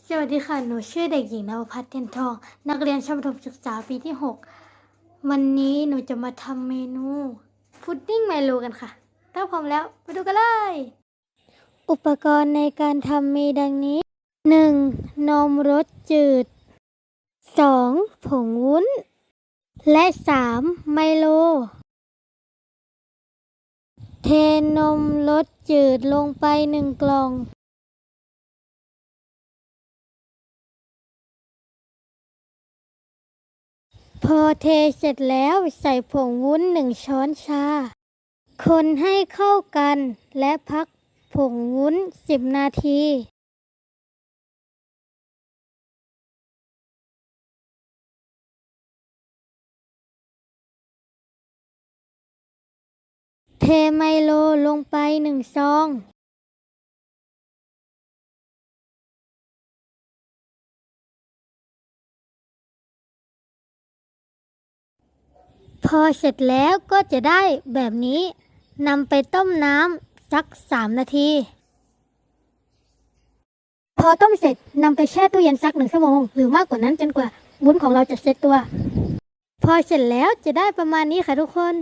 สวัสดีค่ะ หนูชื่อเด็กหญิงนวพัฒน์เทียนทอง นักเรียนชั้นประถมศึกษาปีที่ 6 วันนี้หนูจะมาทำเมนูพุดดิ้งไมโลกันค่ะ ถ้าพร้อมแล้วไปดูกันเลย อุปกรณ์ในการทำมีดังนี้ 1. นมรสจืด 2. ผงวุ้น และ 3. ไมโล เทนมรสจืดลงไปหนึ่งกล่อง พอเทเสร็จแล้วใส่ผงวุ้นหนึ่งช้อนชา คนให้เข้ากันและพักผงวุ้นสิบนาที เทไมโลลงไปหนึ่งซอง อเสร็จแล้วก็จะได้แบบนี้นำไปต้มน้ำสักสามนาที พอต้มเสร็จนำไปแช่ตู้เย็นสักหนึ่งชั่วโมง หรือมากกว่านั้นจนกว่าวุ้นของเราจะเซ็ตตัว พอเสร็จแล้วจะได้ประมาณนี้ค่ะทุกคน